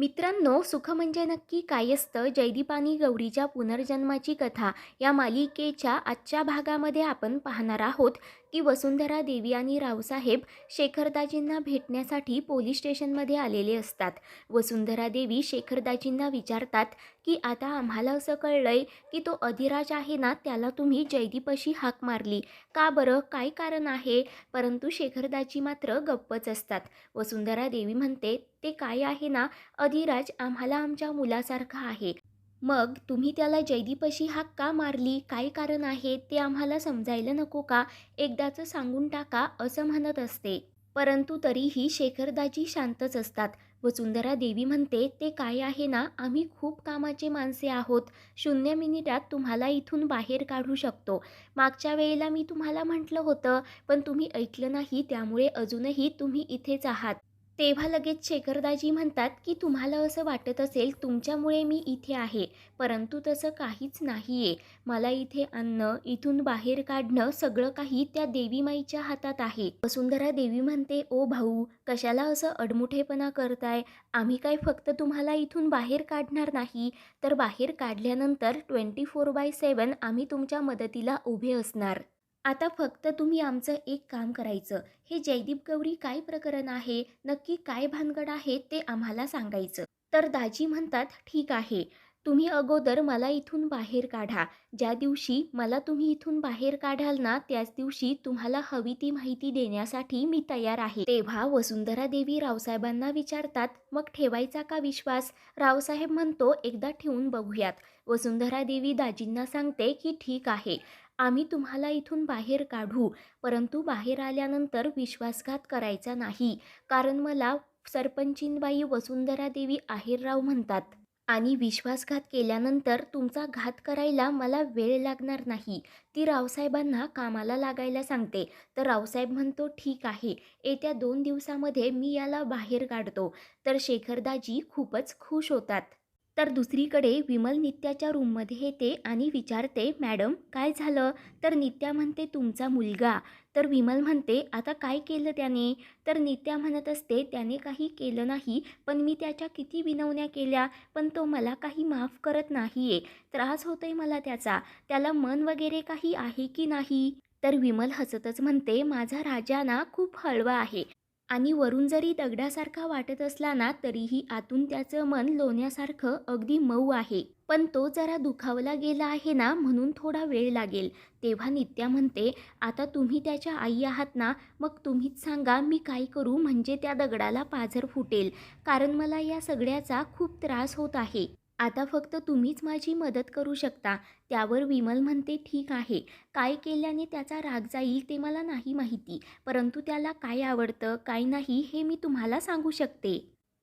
मित्रांनो सुख म्हणजे नक्की काय असतं? जयदीपानी गौरीच्या पुनर्जन्माची कथा या मालिकेच्या आजच्या भागामध्ये आपण पाहणार आहोत. की वसुंधरा देवी आणि रावसाहेब शेखरदाजींना भेटण्यासाठी पोलीस स्टेशनमध्ये आलेले असतात. वसुंधरा देवी शेखरदाजींना विचारतात की आता आम्हाला असं कळलंय की तो अधिराज आहे ना त्याला तुम्ही जयदीपशी हाक मारली. का बरं? काय कारण आहे? परंतु शेखरदाजी मात्र गप्पच असतात. वसुंधरा देवी म्हणते ते काय आहे ना अधिराज आम्हाला आमच्या मुलासारखा आहे. मग तुम्ही त्याला जयदीपशी हाक का मारली? काय कारण आहे? ते आम्हाला समजायला नको का? एकदाचं सांगून टाका असं म्हणत असते. परंतु तरीही शेखरदाजी शांतच असतात. वसुंधरा देवी म्हणते ते काय आहे ना आम्ही खूप कामाचे माणसे आहोत. शून्य मिनिटात तुम्हाला इथून बाहेर काढू शकतो. मागच्या वेळेला मी तुम्हाला म्हटलं होतं पण तुम्ही ऐकलं नाही त्यामुळे अजूनही तुम्ही इथेच आहात. तेव्हा लगेच शेखरदाजी म्हणतात की तुम्हाला असं वाटत असेल तुमच्यामुळे मी इथे आहे परंतु तसं काहीच नाही आहे मला इथे आणणं इथून बाहेर काढणं सगळं काही त्या देवीमाईच्या हातात आहे. वसुंधरा देवी म्हणते ओ भाऊ कशाला असं अडमुठेपणा करताय? आम्ही काय फक्त तुम्हाला इथून बाहेर काढणार नाही? तर बाहेर काढल्यानंतर ट्वेंटी फोर बाय सेवन आम्ही तुमच्या मदतीला उभे असणार. आता फक्त तुम्ही आमचं एक काम करायचं. हे जयदीप गौरी काय प्रकरण आहे? नक्की काय भानगड आहे? ते आम्हाला सांगायचं. तर दाजी म्हणतात ठीक आहे. तुम्ही अगोदर मला इथून बाहेर काढा. ज्या दिवशी मला तुम्ही इथून बाहेर काढाल ना त्याच दिवशी तुम्हाला हवी ती माहिती देण्यासाठी मी तयार आहे. तेव्हा वसुंधरा देवी रावसाहेबांना विचारतात मग ठेवायचा का विश्वास? रावसाहेब म्हणतो एकदा ठेवून बघूयात. वसुंधरा देवी दाजींना सांगते की ठीक आहे. आम्ही तुम्हाला इथून बाहेर काढू परंतु बाहेर आल्यानंतर विश्वासघात करायचा नाही कारण मला सरपंचीनबाई वसुंधरा देवी आहेरराव म्हणतात. आणि विश्वासघात केल्यानंतर तुमचा घात करायला मला वेळ लागणार नाही. ती रावसाहेबांना कामाला लागायला सांगते. तर रावसाहेब म्हणतो ठीक आहे. येत्या दोन दिवसामध्ये मी याला बाहेर काढतो. तर शेखरदाजी खूपच खुश होतात. तर दुसरीकडे विमल नित्याच्या रूममध्ये येते आणि विचारते मॅडम काय झालं? तर नित्या म्हणते तुमचा मुलगा. तर विमल म्हणते आता काय केलं त्याने? तर नित्या म्हणत असते त्याने काही केलं नाही पण मी त्याच्या किती विनवण्या केल्या पण तो मला काही माफ करत नाही आहे त्रास होतोय मला त्याचा. त्याला मन वगैरे काही आहे की नाही? तर विमल हसतच म्हणते माझा राजा ना खूप हळवा आहे. आणि वरून जरी दगडासारखा वाटत असला ना तरीही आतून त्याचं मन लोण्यासारखं अगदी मऊ आहे. पण तो जरा दुखावला गेला आहे ना म्हणून थोडा वेळ लागेल. तेव्हा नित्या म्हणते आता तुम्ही त्याच्या आई आहात ना मग तुम्हीच सांगा मी काय करू म्हणजे त्या दगडाला पाझर फुटेल. कारण मला या सगळ्याचा खूप त्रास होत आहे. आता फक्त तुम्हीच माझी मदत करू शकता. त्यावर विमल म्हणते ठीक आहे. काय केल्याने त्याचा राग जाईल ते मला नाही माहिती. परंतु त्याला काय आवडतं काय नाही हे मी तुम्हाला सांगू शकते.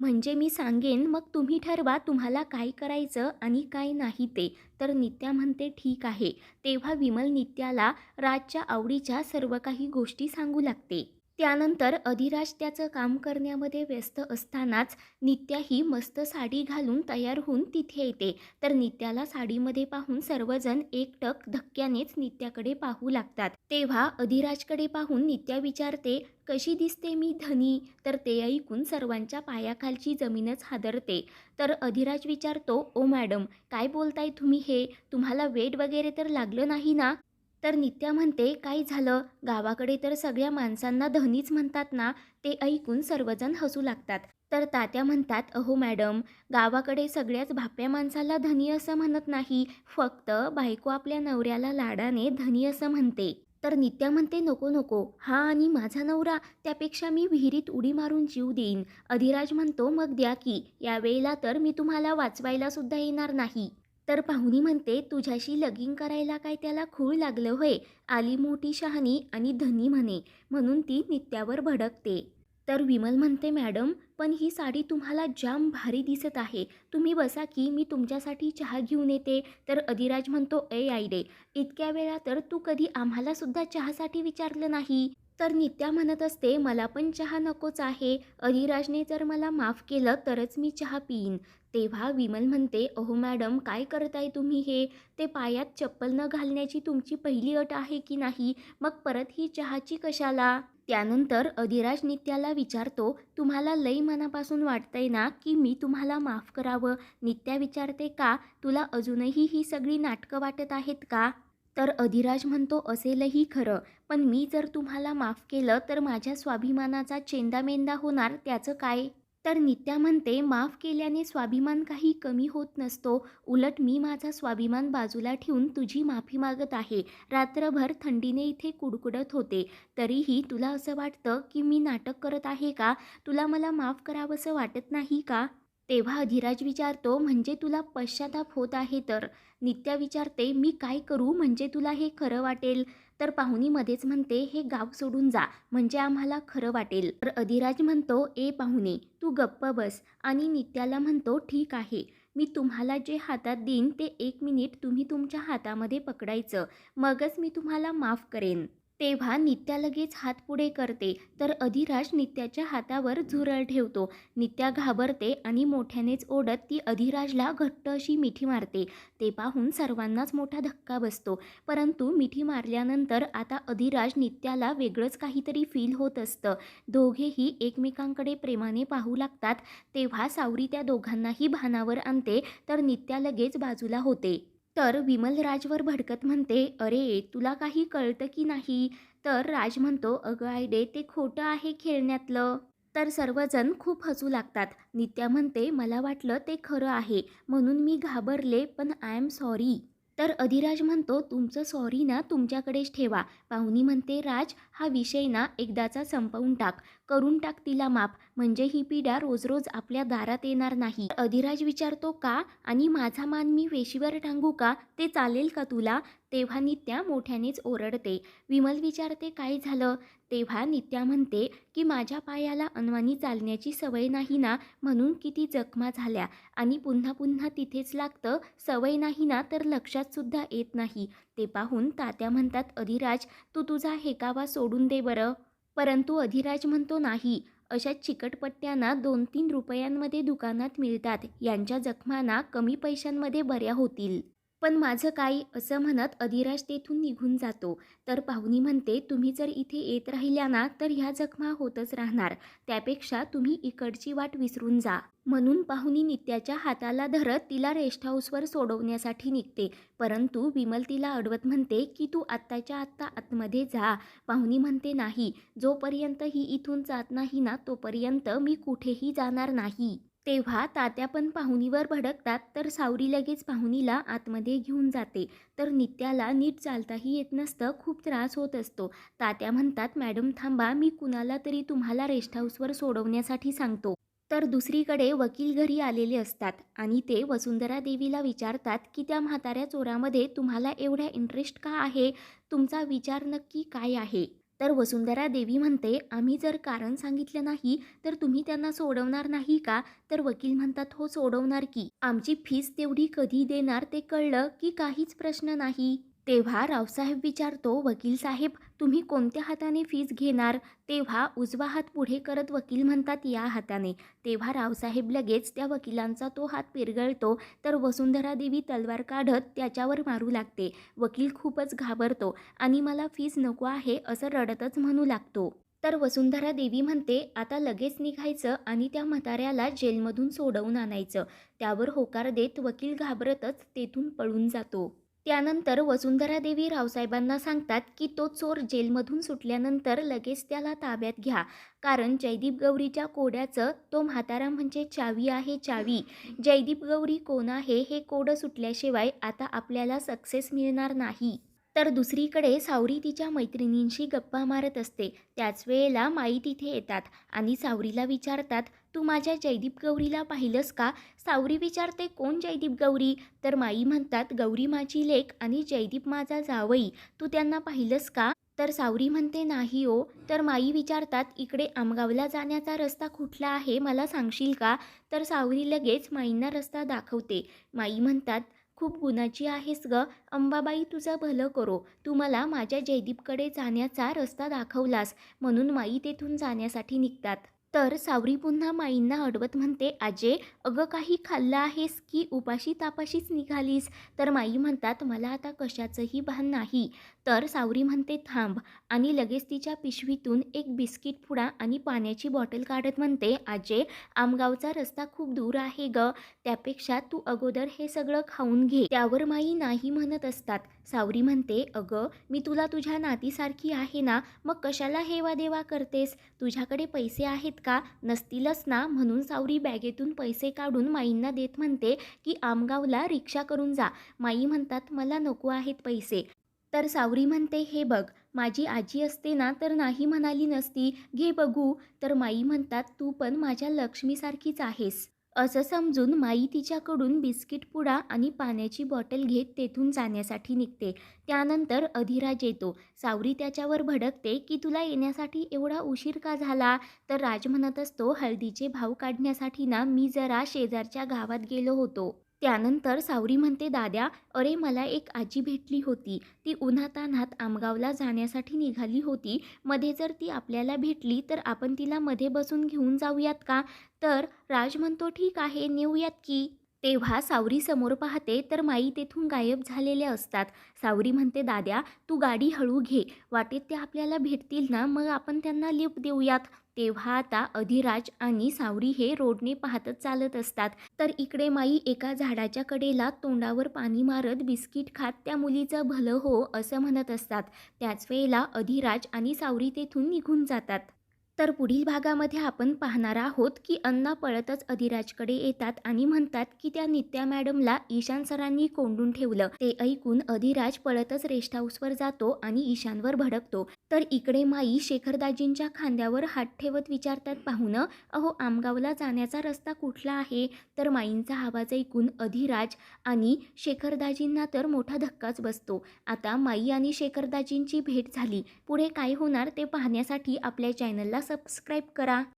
म्हणजे मी सांगेन मग तुम्ही ठरवा तुम्हाला काय करायचं आणि काय नाही ते. तर नित्या म्हणते ठीक आहे. तेव्हा विमल नित्याला राजच्या आवडीच्या सर्व काही गोष्टी सांगू लागते. त्यानंतर अधिराज त्याचं काम करण्यामध्ये व्यस्त असतानाच नित्या ही मस्त साडी घालून तयार होऊन तिथे येते. तर नित्याला साडीमध्ये पाहून सर्वजण एकटक धक्क्यानेच नित्याकडे पाहू लागतात. तेव्हा अधिराजकडे पाहून नित्या विचारते कशी दिसते मी धनी? तर ते ऐकून सर्वांच्या पायाखालची जमीनच हादरते. तर अधिराज विचारतो ओ मॅडम काय बोलताय तुम्ही हे? तुम्हाला वेट वगैरे तर लागलं नाही ना? तर नित्या म्हणते काय झालं? गावाकडे तर सगळ्या माणसांना धनीच म्हणतात ना ते ऐकून सर्वजण हसू लागतात. तर तात्या म्हणतात अहो मॅडम गावाकडे सगळ्याच भाप्या माणसाला धनी असं म्हणत नाही फक्त बायको आपल्या नवऱ्याला लाडाने धनी असं म्हणते. तर नित्या म्हणते नको नको हा आणि माझा नवरा त्यापेक्षा मी विहिरीत उडी मारून जीव देईन. अधिराज म्हणतो मग द्या की यावेळेला तर मी तुम्हाला वाचवायला सुद्धा येणार नाही. तर पाहुणी म्हणते तुझ्याशी लगीन करायला काय त्याला खूळ लागलं होय? आली मोठी शहाणी आणि धनी म्हणे म्हणून ती नित्यावर भडकते. तर विमल म्हणते मॅडम पण ही साडी तुम्हाला जाम भारी दिसत आहे. तुम्ही बसा की मी तुमच्यासाठी चहा घेऊन येते. तर अधिराज म्हणतो ए आईडे इतक्या वेळा तर तू कधी आम्हालासुद्धा चहासाठी विचारलं नाही? तर नित्या म्हणत असते मला पण चहा नकोच आहे. अधिराजने जर मला माफ केलं तरच मी चहा पिईन. तेव्हा विमल म्हणते अहो मॅडम काय करताय तुम्ही हे? ते पायात चप्पल न घालण्याची तुमची पहिली अट आहे की नाही? मग परत ही चहाची कशाला? त्यानंतर अधिराज नित्याला विचारतो तुम्हाला लई मनापासून वाटतंय ना की मी तुम्हाला माफ करावं? नित्या विचारते का तुला अजूनही ही सगळी नाटकं वाटत आहेत का? तर अधिराज म्हणतो असेलही खरं. पण मी जर तुम्हाला माफ केलं तर माझ्या स्वाभिमानाचा चेंदामेंदा होणार त्याचं काय? तर नित्या म्हणते माफ केल्याने स्वाभिमान काही कमी होत नसतो. उलट मी माझा स्वाभिमान बाजूला ठेवून तुझी माफी मागत आहे. रात्रभर थंडीने इथे कुडकुडत होते. तरीही तुला असं वाटतं की मी नाटक करत आहे का? तुला मला माफ करावंसं वाटत नाही का? तेव्हा अधिराज विचारतो म्हणजे तुला पश्चाताप होत आहे तर? नित्या विचारते मी काय करू? म्हणजे तुला हे खरं वाटेल? तर पाहुणीमध्येच म्हणते हे गाव सोडून जा म्हणजे आम्हाला खरं वाटेल. तर अधिराज म्हणतो ए पाहुणे तू गप्प बस. आणि नित्याला म्हणतो ठीक आहे मी तुम्हाला जे हातात देईन ते एक मिनिट तुम्ही तुमच्या हातामध्ये पकडायचं मगच मी तुम्हाला माफ करेन. तेव्हा नित्या लगेच हात पुढे करते. तर अधिराज नित्याच्या हातावर झुरळ ठेवतो. नित्या घाबरते आणि मोठ्यानेच ओढत ती अधिराजला घट्ट अशी मिठी मारते. ते पाहून सर्वांनाच मोठा धक्का बसतो. परंतु मिठी मारल्यानंतर आता अधिराज नित्याला वेगळंच काहीतरी फील होत असतं. दोघेही एकमेकांकडे प्रेमाने पाहू लागतात. तेव्हा सावरी त्या दोघांनाही भानावर आणते. तर नित्या लगेच बाजूला होते. तर विमल राजवर भडकत म्हणते अरे तुला काही कळतं की नाही? तर राज म्हणतो अगं आयडे ते खोटं आहे खेळण्यातलं. तर सर्वजण खूप हसू लागतात. नित्या म्हणते मला वाटलं ते खरं आहे म्हणून मी घाबरले पण आय एम सॉरी. तर अधिराज म्हणतो तुमचं सॉरी ना तुमच्याकडेच ठेवा. पाहुणी म्हणते राज हा विषय ना एकदाचा संपवून टाक. करून टाक तिला माफ म्हणजे ही पिढा रोज रोज आपल्या दारात येणार नाही. अधिराज विचारतो का? आणि माझा मान मी वेशीवर टांगू का? ते चालेल का तुला? तेव्हा नित्या मोठ्यानेच ओरडते. विमल विचारते काय झालं? तेव्हा नित्या म्हणते की माझ्या पायाला अनवानी चालण्याची सवय नाही ना? म्हणून किती जखमा झाल्या. आणि पुन्हा पुन्हा तिथेच लागतं. सवय नाही ना तर लक्षातसुद्धा येत नाही. ते पाहून तात्या म्हणतात अधिराज तू तुझा हेकावा सोडून दे बरं. परंतु अधिराज म्हणतो नाही. अशा चिकटपट्ट्यांना दोन तीन रुपयांमध्ये दुकानात मिळतात. यांच्या जखमांना कमी पैशांमध्ये बऱ्या होतील. पण माझं काय असं म्हणत अधिराज तेथून निघून जातो. तर पाहुणी म्हणते तुम्ही जर इथे येत राहिल्या ना तर ह्या जखमा होतच राहणार. त्यापेक्षा तुम्ही इकडची वाट विसरून जा. म्हणून पाहुणी नित्याच्या हाताला धरत तिला रेस्ट हाऊसवर सोडवण्यासाठी निघते. परंतु विमल तिला अडवत म्हणते की तू आत्ताच्या आत्ता आतमध्ये जा. पाहुणी म्हणते नाही. जोपर्यंत ही इथून जात नाही ना तोपर्यंत मी कुठेही जाणार नाही. तेव्हा तात्या पण पाहुणीवर भडकतात तर सावरी लगेच पाहुणीला आतमध्ये घेऊन जाते. तर नित्याला नीट चालताही येत नसतं खूप त्रास होत असतो. तात्या म्हणतात मॅडम थांबा मी कुणाला तरी तुम्हाला रेस्ट हाऊसवर सोडवण्यासाठी सांगतो. तर दुसरीकडे वकील घरी आलेले असतात आणि ते वसुंधरा देवीला विचारतात की त्या म्हाताऱ्या चोरामध्ये तुम्हाला एवढा इंटरेस्ट का आहे? तुमचा विचार नक्की काय आहे? तर वसुंधरा देवी म्हणते आम्ही जर कारण सांगितलं नाही तर तुम्ही त्यांना सोडवणार नाही का? तर वकील म्हणतात हो सोडवणार की. आमची फीस तेवढी कधी देणार ते कळलं की काहीच प्रश्न नाही. तेव्हा रावसाहेब विचारतो वकील साहेब तुम्ही कोणत्या हाताने फीज घेणार? तेव्हा उजवा हात पुढे करत वकील म्हणतात या हाताने. तेव्हा रावसाहेब लगेच त्या वकिलांचा तो हात पिरगळतो तर वसुंधरा देवी तलवार काढत त्याच्यावर मारू लागते. वकील खूपच घाबरतो आणि मला फीज नको आहे असं रडतच म्हणू लागतो. तर वसुंधरा देवी म्हणते आता लगेच निघायचं आणि त्या म्हाताऱ्याला जेलमधून सोडवून आणायचं. त्यावर होकार देत वकील घाबरतच तेथून पळून जातो. त्यानंतर वसुंधरा देवी रावसाहेबांना सांगतात की तो चोर जेलमधून सुटल्यानंतर लगेच त्याला ताब्यात घ्या. कारण जयदीप गौरीच्या कोड्याचं तो म्हातारा म्हणजे चावी आहे चावी. जयदीप गौरी कोण आहे हे कोडं सुटल्याशिवाय आता आपल्याला सक्सेस मिळणार नाही. तर दुसरीकडे सावरी तिच्या मैत्रिणींशी गप्पा मारत असते. त्याच वेळेला माई तिथे येतात आणि सावरीला विचारतात तू माझ्या जयदीप गौरीला पाहिलंस का? सावरी विचारते कोण जयदीप गौरी? तर माई म्हणतात गौरी माझी लेक आणि जयदीप माझा जावई. तू त्यांना पाहिलंस का? तर सावरी म्हणते नाही ओ. तर माई विचारतात इकडे आमगावला जाण्याचा रस्ता कुठला आहे? मला सांगशील का? तर सावरी लगेच माईंना रस्ता दाखवते. माई म्हणतात खूप गुणाची आहेस ग. अंबाबाई तुझं भलं करो. तू मला माझ्या जयदीपकडे जाण्याचा रस्ता दाखवलास म्हणून माई तेथून जाण्यासाठी निघतात. तर सावरी पुन्हा माईंना अडवत म्हणते आजे अगं काही खाल्लं आहेस की उपाशी तापाशीच निघालीस? तर माई म्हणतात मला आता कशाचंही भान नाही. तर सावरी म्हणते थांब. आणि लगेच तिच्या पिशवीतून एक बिस्किट फुडा आणि पाण्याची बॉटल काढत म्हणते आजे आमगावचा रस्ता खूप दूर आहे ग. त्यापेक्षा तू अगोदर हे सगळं खाऊन घे. त्यावर माई नाही म्हणत असतात. सावरी म्हणते अगं मी तुला तुझ्या नातीसारखी आहे ना. मग कशाला हेवा देवा करतेस? तुझ्याकडे पैसे आहेत का? नसतीलच ना. म्हणून सावरी बॅगेतून पैसे काढून माईंना देत म्हणते की आमगावला रिक्षा करून जा. माई म्हणतात मला नको आहेत पैसे. तर सावरी म्हणते हे बघ माझी आजी असते ना तर नाही म्हणाली नसती घे बघू. तर माई म्हणतात तू पण माझ्या लक्ष्मीसारखीच आहेस. असं समजून माई तिच्याकडून बिस्किट पुडा आणि पाण्याची बॉटल घेत तेथून जाण्यासाठी निघते. त्यानंतर अधिराज येतो. सावरी त्याच्यावर भडकते की तुला येण्यासाठी एवढा उशीर का झाला? तर राज म्हणत असतो हळदीचे भाव काढण्यासाठी ना मी जरा शेजारच्या गावात गेलो होतो. त्यानंतर सावरी म्हणते दाद्या अरे मला एक आजी भेटली होती. ती उन्हातान्हात आमगावला जाण्यासाठी निघाली होती. मध्ये जर ती आपल्याला भेटली तर आपण तिला मध्ये बसून घेऊन जाऊयात का? तर राज म्हणतो ठीक आहे नेऊयात की. तेव्हा सावरी समोर पाहते तर माई तेथून गायब झालेल्या असतात. सावरी म्हणते दाद्या तू गाडी हळू घे. वाटेत ते आपल्याला भेटतील ना मग आपण त्यांना लिफ्ट देऊयात. तेव्हा आता अधिराज आणि सावरी हे रोडने पाहतच चालत असतात. तर इकडे माई एका झाडाच्या कडेला तोंडावर पाणी मारत बिस्किट खात त्या मुलीचं भलं हो असं म्हणत असतात. त्याच वेळेला अधिराज आणि सावरी तेथून निघून जातात. तर पुढील भागामध्ये आपण पाहणार आहोत की अण्णा पळतच अधिराजकडे येतात आणि म्हणतात की त्या नित्या मॅडमला ईशान सरांनी कोंडून ठेवलं. ते ऐकून अधिराज पळतच रेस्ट हाऊसवर जातो आणि ईशानवर भडकतो. तर इकडे माई शेखरदाजींच्या खांद्यावर हात ठेवत विचारतात पाहुणं अहो आमगावला जाण्याचा रस्ता कुठला आहे? तर माईंचा आवाज ऐकून अधिराज आणि शेखरदाजींना तर मोठा धक्काच बसतो. आता माई आणि शेखरदाजींची भेट झाली. पुढे काय होणार ते पाहण्यासाठी आपल्या चॅनलला सबस्क्राईब करा.